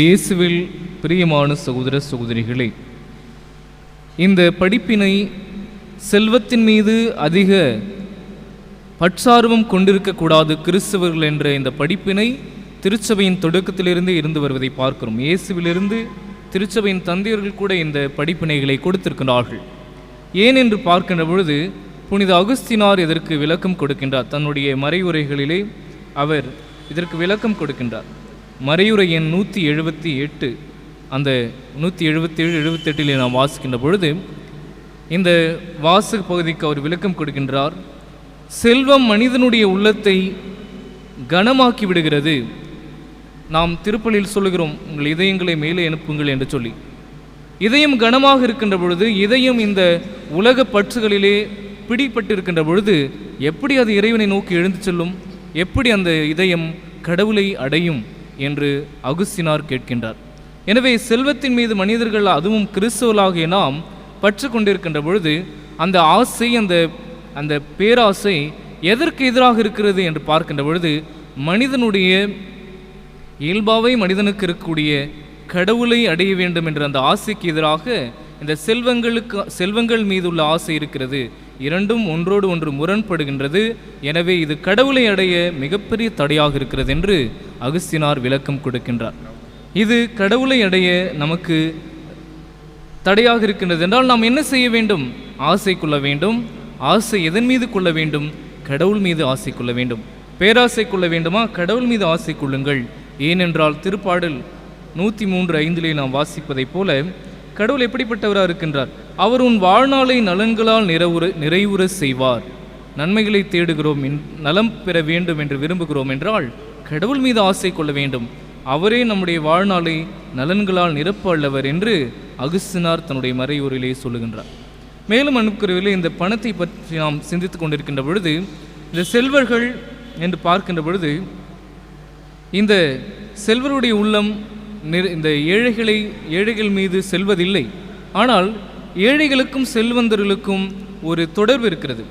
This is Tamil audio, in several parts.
இயேசுவில் பிரியமான சகோதர சகோதரிகளே இந்த படிப்பினை செல்வத்தின் மீது அதிக பற்சார்வம் கொண்டிருக்கக்கூடாது கிறிஸ்தவர்கள் என்ற இந்த படிப்பினை திருச்சபையின் தொடக்கத்திலிருந்தே இருந்து வருவதை பார்க்கிறோம். இயேசுவிலிருந்து திருச்சபையின் தந்தையர்கள் கூட இந்த படிப்பினைகளை கொடுத்திருக்கிறார்கள். ஏன் என்று பார்க்கின்ற பொழுது புனித அகுஸ்தினார் இதற்கு விளக்கம் கொடுக்கின்றார். தன்னுடைய மறைவுரைகளிலே அவர் இதற்கு விளக்கம் கொடுக்கின்றார். மறையுறை எண் நூற்றி எழுபத்தி எட்டு அந்த நூற்றி எழுபத்தேழு எழுபத்தெட்டிலே நாம் வாசிக்கின்ற பொழுது இந்த வாசக பகுதிக்கு அவர் விளக்கம் கொடுக்கின்றார் செல்வம் மனிதனுடைய உள்ளத்தை கனமாக்கி விடுகிறது. நாம் திருப்பலியில் சொல்லுகிறோம் உங்கள் இதயங்களை மேலே அனுப்புங்கள் என்று சொல்லி. இதயம் கனமாக இருக்கின்ற பொழுது இதயம் இந்த உலக பற்றுகளிலே பிடிப்பட்டிருக்கின்ற பொழுது எப்படி அது இறைவனை நோக்கி எழுந்து செல்லும்? எப்படி அந்த இதயம் கடவுளை அடையும்? என்று அகுஸ்தினார் கேட்கின்றார். எனவே செல்வத்தின் மீது மனிதர்கள் அதுவும் கிறிஸ்தவர்களாகிய நாம் பற்று கொண்டிருக்கின்ற பொழுது அந்த ஆசை அந்த அந்த பேராசை எதற்கு எதிராக இருக்கிறது என்று பார்க்கின்ற பொழுது மனிதனுடைய இயல்பாவை மனிதனுக்கு இருக்கக்கூடிய கடவுளை அடைய வேண்டும் என்ற அந்த ஆசைக்கு எதிராக இந்த செல்வங்களுக்கு செல்வங்கள் மீது உள்ள ஆசை இருக்கிறது. இரண்டும் ஒன்றோடு ஒன்று முரண்படுகின்றது. எனவே இது கடவுளை அடைய மிகப்பெரிய தடையாக இருக்கிறது என்று அகஸ்தினார் விளக்கம் கொடுக்கின்றார். இது கடவுளை அடைய நமக்கு தடையாக இருக்கின்றது என்றால் நாம் என்ன செய்ய வேண்டும்? ஆசை கொள்ள வேண்டும். ஆசை எதன் மீது கொள்ள வேண்டும்? கடவுள் மீது ஆசை கொள்ள வேண்டும். பேராசை கொள்ள வேண்டுமா? கடவுள் மீது ஆசை கொள்ளுங்கள். ஏனென்றால் திருப்பாடல் நூற்றி மூன்று ஐந்திலே நாம் வாசிப்பதைப் போல கடவுள் எப்படிப்பட்டவராக இருக்கின்றார்? அவர் உன் வாழ்நாளை நலன்களால் நிறைவுற நிறைவுற செய்வார். நன்மைகளை தேடுகிறோம். நலம் பெற வேண்டும் என்று விரும்புகிறோம் என்றால் கடவுள் மீது ஆசை கொள்ள வேண்டும். அவரே நம்முடைய வாழ்நாளை நலன்களால் நிரப்ப அல்லவர் என்று அகுஸ்தினார் தன்னுடைய மறையூரிலே சொல்லுகின்றார். மேலும் அனுப்புகிறவில்லை இந்த பணத்தை பற்றி நாம் சிந்தித்து கொண்டிருக்கின்ற பொழுது இந்த செல்வர்கள் என்று பார்க்கின்ற பொழுது இந்த செல்வருடைய உள்ளம் இந்த ஏழைகளை ஏழைகள் மீது செல்வதில்லை. ஆனால் ஏழைகளுக்கும் செல்வந்தர்களுக்கும் ஒரு தொடர்பு இருக்கிறது.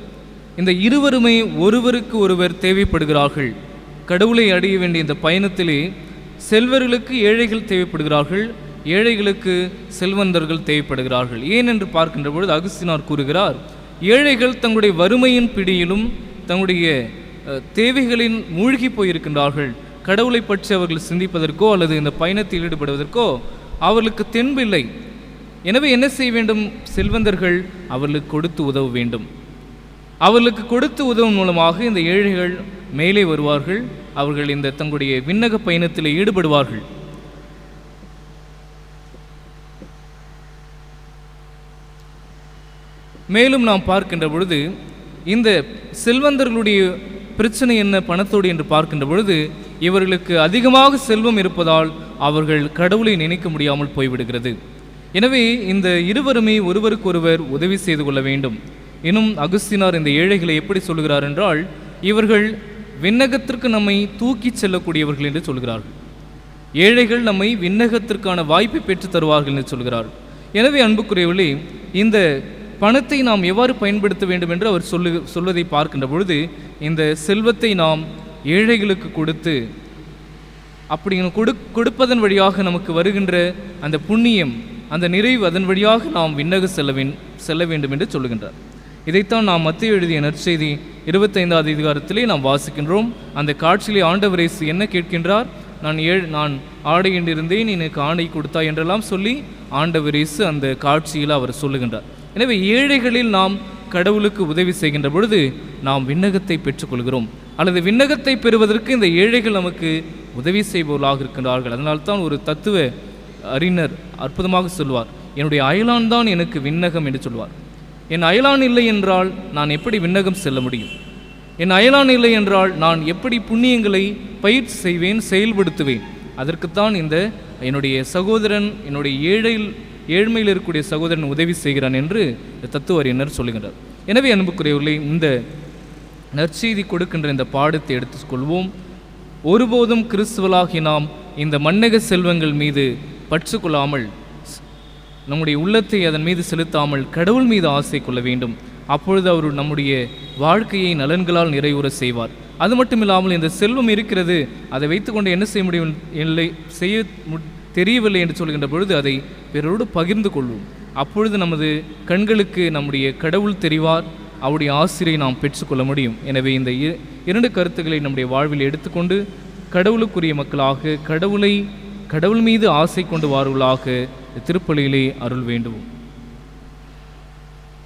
இந்த இருவருமே ஒருவருக்கு ஒருவர் தேவைப்படுகிறார்கள். கடவுளை அடைய வேண்டிய இந்த பயணத்திலே செல்வர்களுக்கு ஏழைகள் தேவைப்படுகிறார்கள் ஏழைகளுக்கு செல்வந்தர்கள் தேவைப்படுகிறார்கள். ஏன் என்று பார்க்கின்ற பொழுது அகஸ்தினார் கூறுகிறார் ஏழைகள் தங்களுடைய வறுமையின் பிடியிலும் தங்களுடைய தேவைகளின் மூழ்கி போயிருக்கின்றார்கள். கடவுளை பற்றி அவர்கள் சிந்திப்பதற்கோ அல்லது இந்த பயணத்தில் ஈடுபடுவதற்கோ அவர்களுக்கு தென்பில்லை. எனவே என்ன செய்ய வேண்டும்? செல்வந்தர்கள் அவர்களுக்கு கொடுத்து உதவ வேண்டும். அவர்களுக்கு கொடுத்து உதவும் மூலமாக இந்த ஏழைகள் மேலே வருவார்கள் அவர்கள் இந்த தங்களுடைய விண்ணக பயணத்தில் ஈடுபடுவார்கள். மேலும் நாம் பார்க்கின்ற பொழுது இந்த செல்வந்தர்களுடைய பிரச்சனை என்ன பணத்தோடு என்று பார்க்கின்ற பொழுது இவர்களுக்கு அதிகமாக செல்வம் இருப்பதால் அவர்கள் கடவுளை நினைக்க முடியாமல் போய்விடுகிறது. எனவே இந்த இருவருமே ஒருவருக்கொருவர் உதவி செய்து கொள்ள வேண்டும். இன்னும் அகுஸ்தினார் இந்த ஏழைகளை எப்படி சொல்கிறார் என்றால் இவர்கள் விண்ணகத்திற்கு நம்மை தூக்கிச் செல்லக்கூடியவர்கள் என்று சொல்கிறார்கள் ஏழைகள் நம்மை விண்ணகத்திற்கான வாய்ப்பை பெற்றுத் தருவார்கள் என்று சொல்கிறார். எனவே அன்புக்குரியவர்களே இந்த பணத்தை நாம் எவ்வாறு பயன்படுத்த வேண்டும் என்று அவர் சொல்லு சொல்வதை பார்க்கின்ற பொழுது இந்த செல்வத்தை நாம் ஏழைகளுக்கு கொடுத்து அப்படி கொடு கொடுப்பதன் வழியாக நமக்கு வருகின்ற அந்த புண்ணியம் அந்த நிறைவு அதன் வழியாக நாம் விண்ணக செல்ல வேண் செல்ல வேண்டும் என்று சொல்லுகின்றார். இதைத்தான் நாம் மத்திய எழுதிய நற்செய்தி இருபத்தைந்தாவது அதிகாரத்திலே நாம் வாசிக்கின்றோம். அந்த காட்சியிலே ஆண்டவர் இயேசு என்ன கேட்கின்றார்? நான் ஏழ் நான் ஆடையின்றிருந்தேன் எனக்கு ஆணை கொடுத்தாய் என்றெல்லாம் சொல்லி ஆண்டவர் இயேசு அந்த காட்சியில் அவர் சொல்லுகின்றார். எனவே ஏழைகளில் நாம் கடவுளுக்கு உதவி செய்கின்ற பொழுது நாம் விண்ணகத்தை பெற்றுக்கொள்கிறோம். அல்லது விண்ணகத்தை பெறுவதற்கு இந்த ஏழைகள் நமக்கு உதவி செய்பவர்களாக இருக்கின்றார்கள். அதனால்தான் ஒரு தத்துவ அறிஞர் அற்புதமாக சொல்வார். என்னுடைய அயலான் தான் எனக்கு விண்ணகம் என்று சொல்வார். என் அயலான் இல்லை என்றால் நான் எப்படி விண்ணகம் செல்ல முடியும்? என் அயலான் இல்லை என்றால் நான் எப்படி புண்ணியங்களை பயிற்சி செய்வேன் செயல்படுத்துவேன்? அதற்குத்தான் இந்த என்னுடைய சகோதரன் என்னுடைய ஏழையில் ஏழ்மையில் இருக்கக்கூடிய சகோதரன் உதவி செய்கிறான் என்று இந்த தத்துவ அறிஞர் சொல்லுகின்றார். எனவே அன்புக்குரியவர்களே இந்த நற்செய்தி கொடுக்கின்ற இந்த பாடத்தை எடுத்துக்கொள்வோம். ஒருபோதும் கிறிஸ்துவலாகி நாம் இந்த மன்னக செல்வங்கள் மீது பற்று கொள்ளாமல் நம்முடைய உள்ளத்தை அதன் மீது செலுத்தாமல் கடவுள் மீது ஆசை கொள்ள வேண்டும். அப்பொழுது அவர் நம்முடைய வாழ்க்கையை நலன்களால் நிறைவுற செய்வார். அது மட்டும் இல்லாமல் இந்த செல்வம் இருக்கிறது அதை வைத்துக்கொண்டு என்ன செய்ய முடியும் இல்லை செய்ய தெரியவில்லை என்று சொல்கின்ற பொழுது அதை பிறரோடு பகிர்ந்து கொள்வோம். அப்பொழுது நமது கண்களுக்கு நம்முடைய கடவுள் தெரிவார் அவருடைய ஆசிரியை நாம் பெற்றுக்கொள்ள முடியும். எனவே இந்த இ- இரண்டு கருத்துக்களை நம்முடைய வாழ்வில் எடுத்துக்கொண்டு கடவுளுக்குரிய மக்களாக கடவுளை கடவுள் மீது ஆசை கொண்டு வாருவர்களாக திருப்பலியிலே அருள் வேண்டுவோம்.